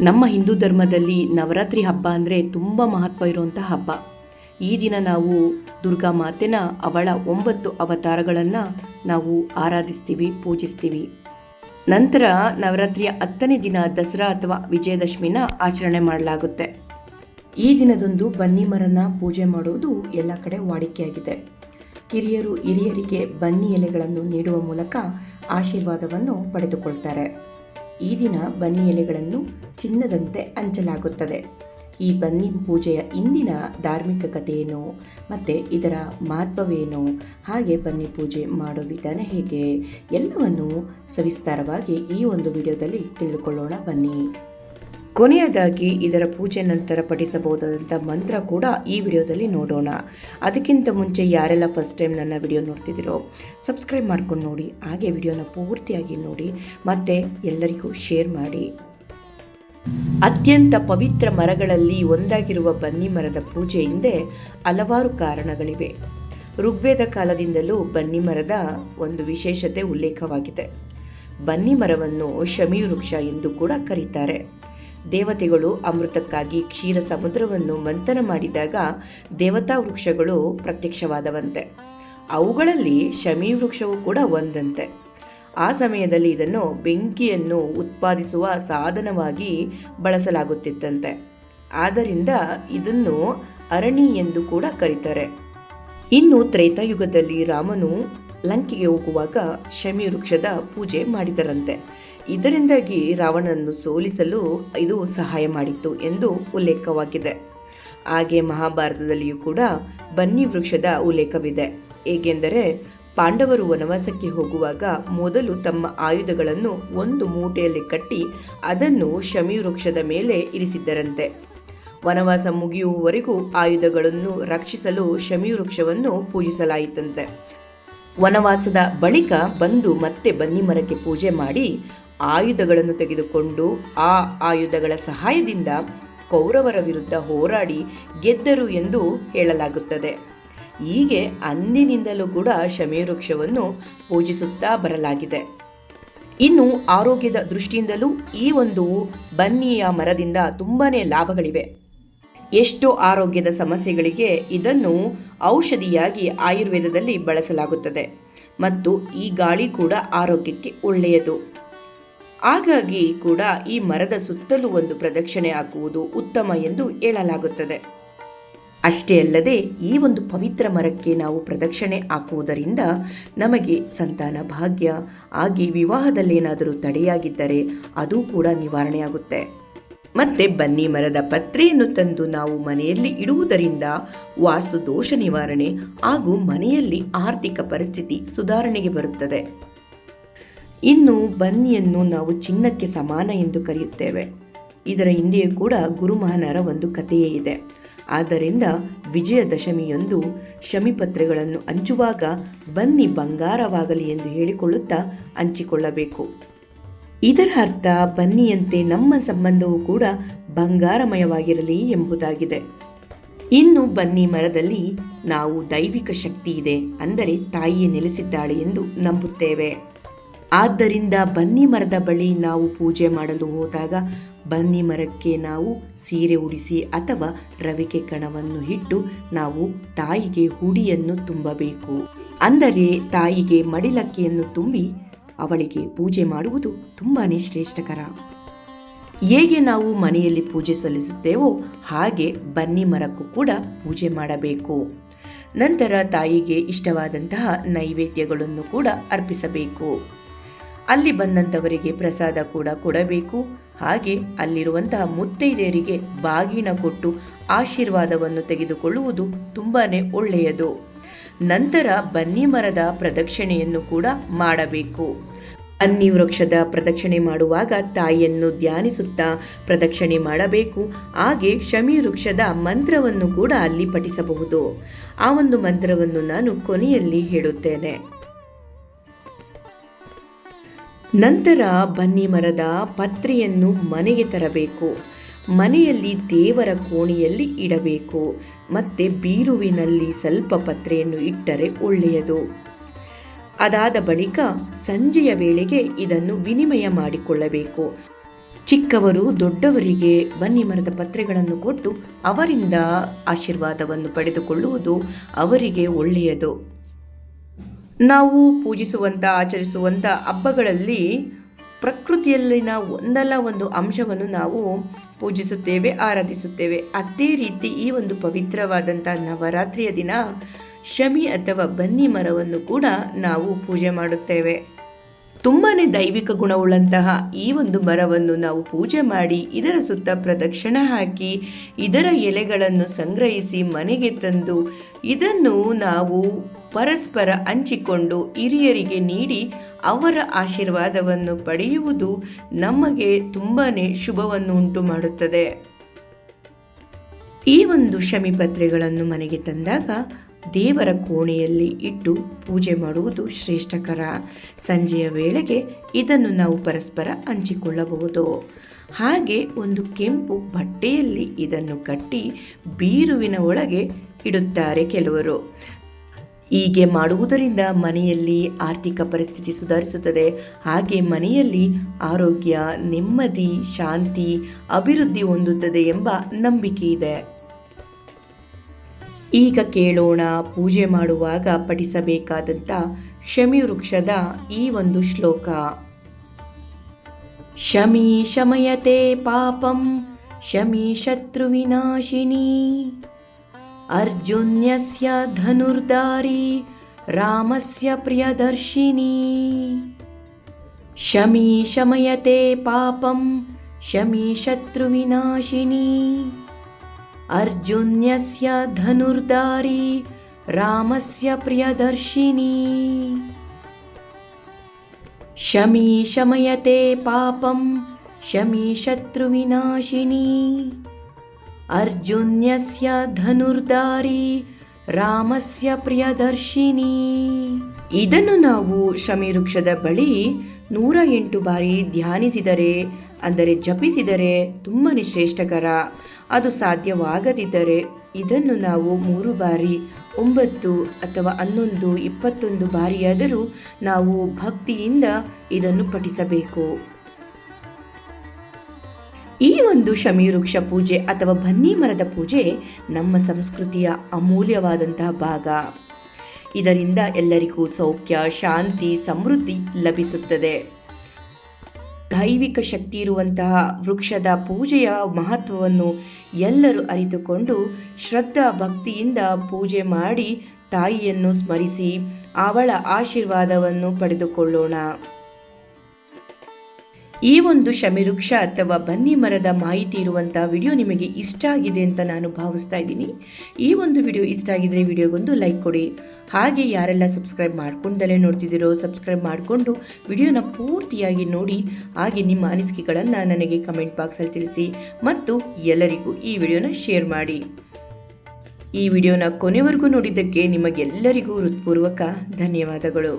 ನಮ್ಮ ಹಿಂದೂ ಧರ್ಮದಲ್ಲಿ ನವರಾತ್ರಿ ಹಬ್ಬ ಅಂದರೆ ತುಂಬ ಮಹತ್ವ ಇರುವಂಥ ಹಬ್ಬ. ಈ ದಿನ ನಾವು ದುರ್ಗಾ ಮಾತೆನ ಅವಳ ಒಂಬತ್ತು ಅವತಾರಗಳನ್ನು ನಾವು ಆರಾಧಿಸ್ತೀವಿ, ಪೂಜಿಸ್ತೀವಿ. ನಂತರ ನವರಾತ್ರಿಯ ಹತ್ತನೇ ದಿನ ದಸರಾ ಅಥವಾ ವಿಜಯದಶಮಿನ ಆಚರಣೆ ಮಾಡಲಾಗುತ್ತೆ. ಈ ದಿನದಂದು ಬನ್ನಿ ಮರನ ಪೂಜೆ ಮಾಡುವುದು ಎಲ್ಲ ಕಡೆ ವಾಡಿಕೆಯಾಗಿದೆ. ಕಿರಿಯರು ಹಿರಿಯರಿಗೆ ಬನ್ನಿ ಎಲೆಗಳನ್ನು ನೀಡುವ ಮೂಲಕ ಆಶೀರ್ವಾದವನ್ನು ಪಡೆದುಕೊಳ್ತಾರೆ. ಈ ದಿನ ಬನ್ನಿ ಎಲೆಗಳನ್ನು ಚಿನ್ನದಂತೆ ಹಂಚಲಾಗುತ್ತದೆ. ಈ ಬನ್ನಿ ಪೂಜೆಯ ಇಂದಿನ ಧಾರ್ಮಿಕ ಕಥೆಯೇನು ಮತ್ತು ಇದರ ಮಹತ್ವವೇನು? ಹಾಗೆ ಬನ್ನಿ ಪೂಜೆ ಮಾಡೋ ವಿಧಾನ ಹೇಗೆ? ಎಲ್ಲವನ್ನು ಸವಿಸ್ತಾರವಾಗಿ ಈ ಒಂದು ವಿಡಿಯೋದಲ್ಲಿ ತಿಳಿದುಕೊಳ್ಳೋಣ ಬನ್ನಿ. ಕೊನೆಯದಾಗಿ ಇದರ ಪೂಜೆ ನಂತರ ಪಠಿಸಬಹುದಾದಂಥ ಮಂತ್ರ ಕೂಡ ಈ ವಿಡಿಯೋದಲ್ಲಿ ನೋಡೋಣ. ಅದಕ್ಕಿಂತ ಮುಂಚೆ ಯಾರೆಲ್ಲ ಫಸ್ಟ್ ಟೈಮ್ ನನ್ನ ವಿಡಿಯೋ ನೋಡ್ತಿದ್ದೀರೋ ಸಬ್ಸ್ಕ್ರೈಬ್ ಮಾಡ್ಕೊಂಡು ನೋಡಿ, ಹಾಗೆ ವಿಡಿಯೋನ ಪೂರ್ತಿಯಾಗಿ ನೋಡಿ, ಮತ್ತು ಎಲ್ಲರಿಗೂ ಶೇರ್ ಮಾಡಿ. ಅತ್ಯಂತ ಪವಿತ್ರ ಮರಗಳಲ್ಲಿ ಒಂದಾಗಿರುವ ಬನ್ನಿ ಮರದ ಪೂಜೆ ಹಿಂದೆ ಹಲವಾರು ಕಾರಣಗಳಿವೆ. ಋಗ್ವೇದ ಕಾಲದಿಂದಲೂ ಬನ್ನಿ ಮರದ ಒಂದು ವಿಶೇಷತೆ ಉಲ್ಲೇಖವಾಗಿದೆ. ಬನ್ನಿ ಮರವನ್ನು ಶಮಿ ವೃಕ್ಷ ಎಂದು ಕೂಡ ಕರೀತಾರೆ. ದೇವತೆಗಳು ಅಮೃತಕ್ಕಾಗಿ ಕ್ಷೀರ ಸಮುದ್ರವನ್ನು ಮಂಥನ ಮಾಡಿದಾಗ ದೇವತಾ ವೃಕ್ಷಗಳು ಪ್ರತ್ಯಕ್ಷವಾದವಂತೆ. ಅವುಗಳಲ್ಲಿ ಶಮಿ ವೃಕ್ಷವು ಕೂಡ ಒಂದಂತೆ. ಆ ಸಮಯದಲ್ಲಿ ಇದನ್ನು ಬೆಂಕಿಯನ್ನು ಉತ್ಪಾದಿಸುವ ಸಾಧನವಾಗಿ ಬಳಸಲಾಗುತ್ತಿತ್ತಂತೆ. ಆದ್ದರಿಂದ ಇದನ್ನು ಅರಣಿ ಎಂದು ಕೂಡ ಕರೀತಾರೆ. ಇನ್ನು ತ್ರೇತಾಯುಗದಲ್ಲಿ ರಾಮನು ಲಂಕೆಗೆ ಹೋಗುವಾಗ ಶಮಿ ವೃಕ್ಷದ ಪೂಜೆ ಮಾಡಿದರಂತೆ. ಇದರಿಂದಾಗಿ ರಾವಣನನ್ನು ಸೋಲಿಸಲು ಇದು ಸಹಾಯ ಮಾಡಿತ್ತು ಎಂದು ಉಲ್ಲೇಖವಾಗಿದೆ. ಹಾಗೆ ಮಹಾಭಾರತದಲ್ಲಿಯೂ ಕೂಡ ಬನ್ನಿ ವೃಕ್ಷದ ಉಲ್ಲೇಖವಿದೆ. ಏಕೆಂದರೆ ಪಾಂಡವರು ವನವಾಸಕ್ಕೆ ಹೋಗುವಾಗ ಮೊದಲು ತಮ್ಮ ಆಯುಧಗಳನ್ನು ಒಂದು ಮೂಟೆಯಲ್ಲಿ ಕಟ್ಟಿ ಅದನ್ನು ಶಮಿ ವೃಕ್ಷದ ಮೇಲೆ ಇರಿಸಿದ್ದರಂತೆ. ವನವಾಸ ಮುಗಿಯುವವರೆಗೂ ಆಯುಧಗಳನ್ನು ರಕ್ಷಿಸಲು ಶಮಿ ವೃಕ್ಷವನ್ನು ಪೂಜಿಸಲಾಯಿತಂತೆ. ವನವಾಸದ ಬಳಿಕ ಬಂದು ಮತ್ತೆ ಬನ್ನಿ ಮರಕ್ಕೆ ಪೂಜೆ ಮಾಡಿ ಆಯುಧಗಳನ್ನು ತೆಗೆದುಕೊಂಡು ಆ ಆಯುಧಗಳ ಸಹಾಯದಿಂದ ಕೌರವರ ವಿರುದ್ಧ ಹೋರಾಡಿ ಗೆದ್ದರು ಎಂದು ಹೇಳಲಾಗುತ್ತದೆ. ಹೀಗೆ ಅಂದಿನಿಂದಲೂ ಕೂಡ ಶಮಿ ವೃಕ್ಷವನ್ನು ಪೂಜಿಸುತ್ತಾ ಬರಲಾಗಿದೆ. ಇನ್ನು ಆರೋಗ್ಯದ ದೃಷ್ಟಿಯಿಂದಲೂ ಈ ಒಂದು ಬನ್ನಿಯ ಮರದಿಂದ ತುಂಬಾ ಲಾಭಗಳಿವೆ. ಎಷ್ಟೋ ಆರೋಗ್ಯದ ಸಮಸ್ಯೆಗಳಿಗೆ ಇದನ್ನು ಔಷಧಿಯಾಗಿ ಆಯುರ್ವೇದದಲ್ಲಿ ಬಳಸಲಾಗುತ್ತದೆ. ಮತ್ತು ಈ ಗಾಳಿ ಕೂಡ ಆರೋಗ್ಯಕ್ಕೆ ಒಳ್ಳೆಯದು. ಹಾಗಾಗಿ ಕೂಡ ಈ ಮರದ ಸುತ್ತಲೂ ಒಂದು ಪ್ರದಕ್ಷಿಣೆ ಹಾಕುವುದು ಉತ್ತಮ ಎಂದು ಹೇಳಲಾಗುತ್ತದೆ. ಅಷ್ಟೇ ಅಲ್ಲದೆ ಈ ಒಂದು ಪವಿತ್ರ ಮರಕ್ಕೆ ನಾವು ಪ್ರದಕ್ಷಿಣೆ ಹಾಕುವುದರಿಂದ ನಮಗೆ ಸಂತಾನ ಭಾಗ್ಯ ಆಗಿ ವಿವಾಹದಲ್ಲೇನಾದರೂ ತಡೆಯಾಗಿದ್ದರೆ ಅದು ಕೂಡ ನಿವಾರಣೆಯಾಗುತ್ತೆ. ಮತ್ತೆ ಬನ್ನಿ ಮರದ ಪತ್ರೆಯನ್ನು ತಂದು ನಾವು ಮನೆಯಲ್ಲಿ ಇಡುವುದರಿಂದ ವಾಸ್ತು ದೋಷ ನಿವಾರಣೆ ಹಾಗೂ ಮನೆಯಲ್ಲಿ ಆರ್ಥಿಕ ಪರಿಸ್ಥಿತಿ ಸುಧಾರಣೆಗೆ ಬರುತ್ತದೆ. ಇನ್ನು ಬನ್ನಿಯನ್ನು ನಾವು ಚಿನ್ನಕ್ಕೆ ಸಮಾನ ಎಂದು ಕರೆಯುತ್ತೇವೆ. ಇದರ ಹಿಂದೆಯೂ ಕೂಡ ಗುರುಮಹನರ ಒಂದು ಕಥೆಯೇ ಇದೆ. ಆದ್ದರಿಂದ ವಿಜಯದಶಮಿಯೊಂದು ಶಮಿಪತ್ರೆಗಳನ್ನು ಹಂಚುವಾಗ ಬನ್ನಿ ಬಂಗಾರವಾಗಲಿ ಎಂದು ಹೇಳಿಕೊಳ್ಳುತ್ತಾ ಹಂಚಿಕೊಳ್ಳಬೇಕು. ಇದರ ಅರ್ಥ ಬನ್ನಿಯಂತೆ ನಮ್ಮ ಸಂಬಂಧವೂ ಕೂಡ ಬಂಗಾರಮಯವಾಗಿರಲಿ ಎಂಬುದಾಗಿದೆ. ಇನ್ನು ಬನ್ನಿ ಮರದಲ್ಲಿ ನಾವು ದೈವಿಕ ಶಕ್ತಿ ಇದೆ ಅಂದರೆ ತಾಯಿಯೇ ನೆಲೆಸಿದ್ದಾಳೆ ಎಂದು ನಂಬುತ್ತೇವೆ. ಆದ್ದರಿಂದ ಬನ್ನಿ ಮರದ ಬಳಿ ನಾವು ಪೂಜೆ ಮಾಡಲು ಹೋದಾಗ ಬನ್ನಿ ಮರಕ್ಕೆ ನಾವು ಸೀರೆ ಉಡಿಸಿ ಅಥವಾ ರವಿಕೆ ಕಣವನ್ನು ಇಟ್ಟು ನಾವು ತಾಯಿಗೆ ಹುಡಿಯನ್ನು ತುಂಬಬೇಕು. ಅಂದರೆ ತಾಯಿಗೆ ಮಡಿಲಕ್ಕಿಯನ್ನು ತುಂಬಿ ಅವಳಿಗೆ ಪೂಜೆ ಮಾಡುವುದು ತುಂಬಾ ಶ್ರೇಷ್ಠಕರ. ಹೇಗೆ ನಾವು ಮನೆಯಲ್ಲಿ ಪೂಜೆ ಸಲ್ಲಿಸುತ್ತೇವೋ ಹಾಗೆ ಬನ್ನಿ ಮರಕ್ಕೂ ಕೂಡ ಪೂಜೆ ಮಾಡಬೇಕು. ನಂತರ ತಾಯಿಗೆ ಇಷ್ಟವಾದಂತಹ ನೈವೇದ್ಯಗಳನ್ನು ಕೂಡ ಅರ್ಪಿಸಬೇಕು. ಅಲ್ಲಿ ಬಂದಂಥವರಿಗೆ ಪ್ರಸಾದ ಕೂಡ ಕೊಡಬೇಕು. ಹಾಗೆ ಅಲ್ಲಿರುವಂತಹ ಮುತ್ತೈದೆಯರಿಗೆ ಬಾಗಿನ ಕೊಟ್ಟು ಆಶೀರ್ವಾದವನ್ನು ತೆಗೆದುಕೊಳ್ಳುವುದು ತುಂಬಾ ಒಳ್ಳೆಯದು. ನಂತರ ಬನ್ನಿ ಮರದ ಪ್ರದಕ್ಷಿಣೆಯನ್ನು ಕೂಡ ಮಾಡಬೇಕು. ಬನ್ನಿ ವೃಕ್ಷದ ಪ್ರದಕ್ಷಿಣೆ ಮಾಡುವಾಗ ತಾಯಿಯನ್ನು ಧ್ಯಾನಿಸುತ್ತಾ ಪ್ರದಕ್ಷಿಣೆ ಮಾಡಬೇಕು. ಹಾಗೆ ಶಮಿ ವೃಕ್ಷದ ಮಂತ್ರವನ್ನು ಕೂಡ ಅಲ್ಲಿ ಪಠಿಸಬಹುದು. ಆ ಒಂದು ಮಂತ್ರವನ್ನು ನಾನು ಕೊನೆಯಲ್ಲಿ ಹೇಳುತ್ತೇನೆ. ನಂತರ ಬನ್ನಿ ಮರದ ಪತ್ರೆಯನ್ನು ಮನೆಗೆ ತರಬೇಕು. ಮನೆಯಲ್ಲಿ ದೇವರ ಕೋಣೆಯಲ್ಲಿ ಇಡಬೇಕು. ಮತ್ತೆ ಬೀರುವಿನಲ್ಲಿ ಸ್ವಲ್ಪ ಪತ್ರೆಯನ್ನು ಇಟ್ಟರೆ ಒಳ್ಳೆಯದು. ಅದಾದ ಬಳಿಕ ಸಂಜೆಯ ವೇಳೆಗೆ ಇದನ್ನು ವಿನಿಮಯ ಮಾಡಿಕೊಳ್ಳಬೇಕು. ಚಿಕ್ಕವರು ದೊಡ್ಡವರಿಗೆ ಬನ್ನಿ ಮರದ ಪತ್ರೆಗಳನ್ನು ಕೊಟ್ಟು ಅವರಿಂದ ಆಶೀರ್ವಾದವನ್ನು ಪಡೆದುಕೊಳ್ಳುವುದು ಅವರಿಗೆ ಒಳ್ಳೆಯದು. ನಾವು ಪೂಜಿಸುವಂಥ ಆಚರಿಸುವಂಥ ಹಬ್ಬಗಳಲ್ಲಿ ಪ್ರಕೃತಿಯಲ್ಲಿನ ಒಂದಲ್ಲ ಒಂದು ಅಂಶವನ್ನು ನಾವು ಪೂಜಿಸುತ್ತೇವೆ, ಆರಾಧಿಸುತ್ತೇವೆ. ಅದೇ ರೀತಿ ಈ ಒಂದು ಪವಿತ್ರವಾದಂಥ ನವರಾತ್ರಿಯ ದಿನ ಶಮಿ ಅಥವಾ ಬನ್ನಿ ಮರವನ್ನು ಕೂಡ ನಾವು ಪೂಜೆ ಮಾಡುತ್ತೇವೆ. ತುಂಬಾ ದೈವಿಕ ಗುಣವುಳ್ಳಂತಹ ಈ ಒಂದು ಮರವನ್ನು ನಾವು ಪೂಜೆ ಮಾಡಿ ಇದರ ಸುತ್ತ ಪ್ರದಕ್ಷಿಣ ಹಾಕಿ ಇದರ ಎಲೆಗಳನ್ನು ಸಂಗ್ರಹಿಸಿ ಮನೆಗೆ ತಂದು ಇದನ್ನು ನಾವು ಪರಸ್ಪರ ಹಂಚಿಕೊಂಡು ಹಿರಿಯರಿಗೆ ನೀಡಿ ಅವರ ಆಶೀರ್ವಾದವನ್ನು ಪಡೆಯುವುದು ನಮಗೆ ತುಂಬಾ ಶುಭವನ್ನು ಉಂಟು ಮಾಡುತ್ತದೆ ಈ ಒಂದು ಶಮಿಪತ್ರೆಗಳನ್ನು ಮನೆಗೆ ತಂದಾಗ ದೇವರ ಕೋಣೆಯಲ್ಲಿ ಇಟ್ಟು ಪೂಜೆ ಮಾಡುವುದು ಶ್ರೇಷ್ಠಕರ. ಸಂಜೆಯ ವೇಳೆಗೆ ಇದನ್ನು ನಾವು ಪರಸ್ಪರ ಹಂಚಿಕೊಳ್ಳಬಹುದು. ಹಾಗೆ ಒಂದು ಕೆಂಪು ಬಟ್ಟೆಯಲ್ಲಿ ಇದನ್ನು ಕಟ್ಟಿ ಬೀರುವಿನ ಒಳಗೆ ಇಡುತ್ತಾರೆ ಕೆಲವರು. ಹೀಗೆ ಮಾಡುವುದರಿಂದ ಮನೆಯಲ್ಲಿ ಆರ್ಥಿಕ ಪರಿಸ್ಥಿತಿ ಸುಧಾರಿಸುತ್ತದೆ. ಹಾಗೆ ಮನೆಯಲ್ಲಿ ಆರೋಗ್ಯ, ನೆಮ್ಮದಿ, ಶಾಂತಿ, ಅಭಿವೃದ್ಧಿ ಹೊಂದುತ್ತದೆ ಎಂಬ ನಂಬಿಕೆ ಇದೆ. ಈಗ ಕೇಳೋಣ ಪೂಜೆ ಮಾಡುವಾಗ ಪಠಿಸಬೇಕಾದಂಥ ಶಮಿ ವೃಕ್ಷದ ಈ ಒಂದು ಶ್ಲೋಕ. ಶಮಿ ಶಮಯತೆ ಪಾಪಂ, ಶಮಿ ಶತ್ರುವಿನಾಶಿನಿ. अर्जुन्यस्य धनुर्धारी रामस्य प्रियदर्शिनी। शमी शमयते पापं शमी शत्रुविनाशिनी। अर्जुन्यस्य धनुर्धारी रामस्य प्रियदर्शिनी। शमी शमयते पापं शमी शत्रुविनाशिनी ಅರ್ಜುನ್ಯಸ್ಯ ಧನುರ್ಧಾರಿ ರಾಮಸ್ಯ ಪ್ರಿಯದರ್ಶಿನಿ ಇದನ್ನು ನಾವು ಶಮಿ ವೃಕ್ಷದ ಬಳಿ ನೂರ ಎಂಟು ಬಾರಿ ಧ್ಯಾನಿಸಿದರೆ, ಅಂದರೆ ಜಪಿಸಿದರೆ ತುಂಬಾ ಶ್ರೇಷ್ಠಕರ. ಅದು ಸಾಧ್ಯವಾಗದಿದ್ದರೆ ಇದನ್ನು ನಾವು ಮೂರು ಬಾರಿ, ಒಂಬತ್ತು ಅಥವಾ ಹನ್ನೊಂದು, ಇಪ್ಪತ್ತೊಂದು ಬಾರಿಯಾದರೂ ನಾವು ಭಕ್ತಿಯಿಂದ ಇದನ್ನು ಪಠಿಸಬೇಕು. ಈ ಒಂದು ಶಮೀವೃಕ್ಷ ಪೂಜೆ ಅಥವಾ ಬನ್ನಿ ಮರದ ಪೂಜೆ ನಮ್ಮ ಸಂಸ್ಕೃತಿಯ ಅಮೂಲ್ಯವಾದಂತಹ ಭಾಗ. ಇದರಿಂದ ಎಲ್ಲರಿಗೂ ಸೌಖ್ಯ, ಶಾಂತಿ, ಸಮೃದ್ಧಿ ಲಭಿಸುತ್ತದೆ. ದೈವಿಕ ಶಕ್ತಿ ಇರುವಂತಹ ವೃಕ್ಷದ ಪೂಜೆಯ ಮಹತ್ವವನ್ನು ಎಲ್ಲರೂ ಅರಿತುಕೊಂಡು ಶ್ರದ್ಧಾ ಭಕ್ತಿಯಿಂದ ಪೂಜೆ ಮಾಡಿ ತಾಯಿಯನ್ನು ಸ್ಮರಿಸಿ ಅವಳ ಆಶೀರ್ವಾದವನ್ನು ಪಡೆದುಕೊಳ್ಳೋಣ. ಈ ಒಂದು ಶಮಿವೃಕ್ಷ ಅಥವಾ ಬನ್ನಿ ಮರದ ಮಾಹಿತಿ ಇರುವಂಥ ವಿಡಿಯೋ ನಿಮಗೆ ಇಷ್ಟ ಆಗಿದೆ ಅಂತ ನಾನು ಭಾವಿಸ್ತಾ ಇದ್ದೀನಿ. ಈ ಒಂದು ವಿಡಿಯೋ ಇಷ್ಟ ಆಗಿದ್ರೆ ವಿಡಿಯೋಗೊಂದು ಲೈಕ್ ಕೊಡಿ. ಹಾಗೆ ಯಾರೆಲ್ಲ ಸಬ್ಸ್ಕ್ರೈಬ್ ಮಾಡ್ಕೊಂಡಲ್ಲೇ ನೋಡ್ತಿದ್ದೀರೋ ಸಬ್ಸ್ಕ್ರೈಬ್ ಮಾಡಿಕೊಂಡು ವಿಡಿಯೋನ ಪೂರ್ತಿಯಾಗಿ ನೋಡಿ, ಹಾಗೆ ನಿಮ್ಮ ಅನಿಸಿಕೆಗಳನ್ನು ನನಗೆ ಕಮೆಂಟ್ ಬಾಕ್ಸಲ್ಲಿ ತಿಳಿಸಿ ಮತ್ತು ಎಲ್ಲರಿಗೂ ಈ ವಿಡಿಯೋನ ಶೇರ್ ಮಾಡಿ. ಈ ವಿಡಿಯೋನ ಕೊನೆವರೆಗೂ ನೋಡಿದ್ದಕ್ಕೆ ನಿಮಗೆಲ್ಲರಿಗೂ ಹೃತ್ಪೂರ್ವಕ ಧನ್ಯವಾದಗಳು.